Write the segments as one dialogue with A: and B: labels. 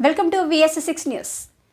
A: Welcome TS six news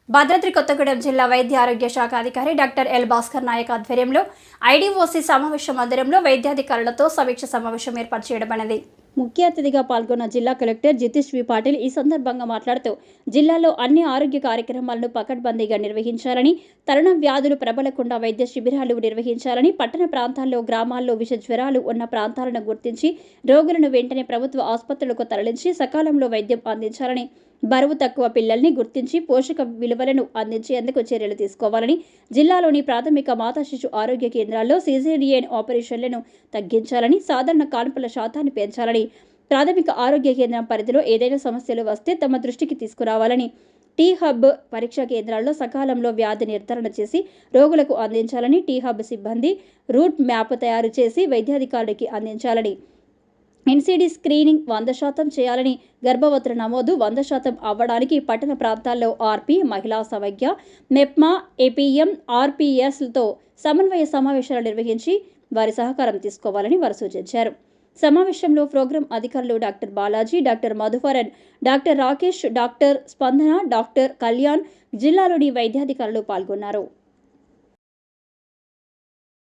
A: Bhadradri Kothagudem జిల్లా వైద్య ఆరోగ్య శాఖ అధికారి డాక్టర్ ఎల్ భాస్కర్ నాయక్ ఆధ్వర్యంలో ఐడీఓసీ సమావేశ మందిరంలో వైద్యాధికారులతో సమీక్ష సమావేశం ఏర్పాటు చేయబడినది ముఖ్య అతిథిగా పాల్గొన్న జిల్లా కలెక్టర్ జితేష్ వి పాటిల్ ఈ సందర్భంగా మాట్లాడుతూ జిల్లాలో అన్ని ఆరోగ్య కార్యక్రమాలను పకడ్బందీగా నిర్వహించాలని తరుణ వ్యాధులు ప్రబలకుండా వైద్య శిబిరాలు నిర్వహించాలని పట్టణ ప్రాంతాల్లో గ్రామాల్లో విష జ్వరాలు ఉన్న ప్రాంతాలను గుర్తించి రోగులను వెంటనే ప్రభుత్వ ఆసుపత్రులకు తరలించి సకాలంలో వైద్యం అందించాలని బరువు తక్కువ పిల్లల్ని గుర్తించి పోషక విలువలను అందించేందుకు చర్యలు తీసుకోవాలని జిల్లాలోని ప్రాథమిక మాతా శిశు ఆరోగ్య కేంద్రాల్లో సీజేరియన్ ఆపరేషన్లను తగ్గించాలని సాధారణ కాన్పుల శాతాన్ని పెంచాలని ప్రాథమిక ఆరోగ్య కేంద్రం పరిధిలో ఏదైనా సమస్యలు వస్తే తమ దృష్టికి తీసుకురావాలని టీ హబ్ పరీక్షా కేంద్రాల్లో సకాలంలో వ్యాధి నిర్ధారణ చేసి రోగులకు అందించాలని టీ హబ్ సిబ్బంది రూట్ మ్యాప్ తయారు చేసి వైద్యాధికారులకి అందించాలని. ఎన్సీడీ స్క్రీనింగ్ వంద శాతం చేయాలని గర్భవతుల నమోదు వంద శాతం అవ్వడానికి పట్టణ ప్రాంతాల్లో ఆర్పీ మహిళా సమైక్య మెప్మా ఏపీఎం ఆర్పీఎస్లతో సమన్వయ సమావేశాలు నిర్వహించి వారి సహకారం తీసుకోవాలని వారు సూచించారు. సమావేశంలో ప్రోగ్రాం అధికారులు doctor Balaji doctor Madhuvaran doctor Rakesh doctor Spandana doctor Kalyan జిల్లాలోని వైద్యాధికారులు పాల్గొన్నారు.